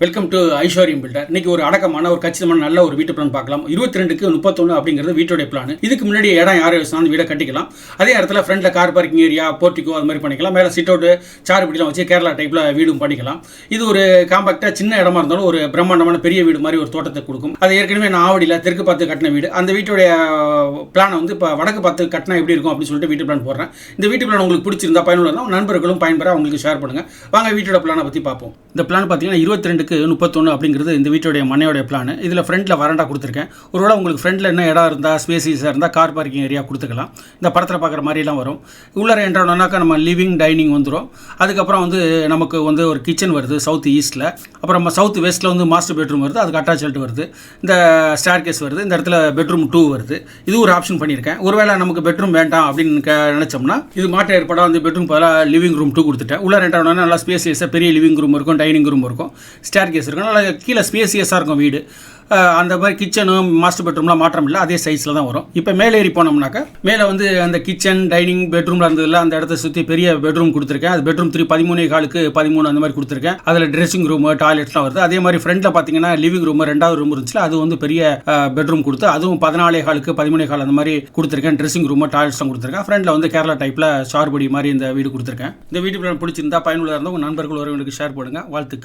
Welcome to ஐஸ்வர்யம் filter இன்னைக்கு ஒரு அடக்கமான ஒரு கச்சிதமான நல்ல ஒரு வீட்டு பிளான் பார்க்கலாம். இருபத்தி ரெண்டுக்கு முப்பத்தொன்று அப்படிங்கிறது வீட்டுடைய பிளான் இதுக்கு முன்னாடி இடம் யார் அந்த வீடை கட்டிக்கலாம். அதே இடத்துல ஃப்ரண்ட்ல கார் பார்க்கிங் ஏரியா போர்ட்டிக்கோ அது மாதிரி பண்ணிக்கலாம். மேலே சிட் அவுட் சாறுபடிலாம் வச்சு கேரளா டைப்ல வீடும் பண்ணிக்கலாம். இது ஒரு காம்பாக்டா சின்ன இடமா இருந்தாலும் ஒரு பிரம்மாண்டமான பெரிய வீடு மாதிரி ஒரு தோட்டத்தை கொடுக்கும். அது ஏற்கனவே நான் ஆவடியில் தெற்கு பார்த்து கட்டின வீடு. அந்த வீட்டுடைய பிளானை வந்து இப்போ வடக்கு பார்த்து கட்டினா எப்படி இருக்கும் அப்படின்னு சொல்லிட்டு வீட்டு பிளான் போடுறேன். இந்த வீட்டு பிளான் உங்களுக்கு பிடிச்சிருந்தா பயனுள்ள நண்பர்களும் பயன்பெற அவங்களுக்கு ஷேர் பண்ணுங்க. வாங்க வீட்டோட பிளானை பற்றி பார்ப்போம். இந்த பிளான் பார்த்தீங்கன்னா இருபத்தி ரெண்டுக்கு முப்பத்தொன்று அப்படிங்கிறது இந்த வீட்டுடைய மனையோடைய பிளான் இதில் ஃப்ரண்ட்டில் வரண்டா கொடுத்துருக்கேன். ஒருவேளை உங்களுக்கு ஃப்ரண்ட்டில் என்ன இடம் இருந்தால் ஸ்பேசிஸாக இருந்தால் கார் பார்க்கிங் ஏரியா கொடுத்துக்கலாம். இந்த படத்தில் பார்க்குற மாதிரிலாம் வரும். உள்ளார என்றோம்னாக்கா நம்ம லிவிங் டைனிங் வந்துடும் அதுக்கப்புறம் வந்து நமக்கு வந்து ஒரு கிச்சன் வருது சவுத் ஈஸ்ட்டில் அப்புறம் நம்ம சவுத் வெஸ்ட்டில் வந்து மாஸ்டர் பெட்ரூம் வருது அதுக்கு அட்டாச்மெண்ட் வருது. இந்த ஸ்டார் கேஸ் வருது இந்த இடத்துல பெட்ரூம் டூ வருது. இது ஒரு ஆப்ஷன் பண்ணியிருக்கேன். ஒருவேளை நமக்கு பெட்ரூம் வேண்டாம் அப்படின்னு நினச்சோம்னா நினைச்சோம்னா இது மாற்ற ஏற்பாடாக வந்து பெட்ரூம் பதிலாக லிவிங் ரூம் டூ கொடுத்துட்டேன். உள்ள ரெண்டாவது நல்லா ஸ்பேசியஸாக பெரிய லிவிங் ரூம் இருக்கும் டைனிங் ரூம் இருக்கும். ஸ்டேர் கேஸ் இருக்கும் நல்லா கீழே ஸ்பேசியஸாக இருக்கும் வீடு. அந்த மாதிரி கிச்சனும் மாஸ்டர் பெட்ரூம்லாம் மாற்றம் இல்லை. அதே சைஸில் தான் வரும். இப்போ மேலே ஏறி போனோம்னாக்கா மேலே வந்து அந்த கிச்சன் டைனிங் பெட்ரூமில் இருந்ததில்ல அந்த இடத்த சுற்றி பெரிய பெட்ரூம் கொடுத்துருக்கேன். அது பெட்ரூம் த்ரீ பதிமூணே காலுக்கு பதிமூணு அந்த மாதிரி கொடுத்துருக்கேன். அதில் ட்ரெஸ்ஸிங் ரூம் டாய்லெட்ஸ்லாம் வருது. அதே மாதிரி ஃப்ரண்ட்டில் பார்த்தீங்கன்னா லிவிங் ரூம் ரெண்டாவது ரூம் இருந்துச்சு அது வந்து பெரிய பெட்ரூம் கொடுத்து அதுவும் பதினாலே காலுக்கு பதிமூணே கால் அந்த மாதிரி கொடுத்துருக்கேன். ட்ரெஸ்ஸிங் ரூம் டாய்லெட்ஸ்லாம் கொடுத்துருக்கேன். ஃப்ரெண்டில் வந்து கேரளா டைப்பில் சார்படி மாதிரி இந்த வீடு கொடுத்துருக்கேன். இந்த வீட்டு பிளான் பிடிச்சிருந்தா பயனுள்ளதாக இருந்தால் உங்கள் நண்பர்கள் உறவினருக்கு ஷேர் பண்ணுங்கள் வாழ்த்துக்கள்.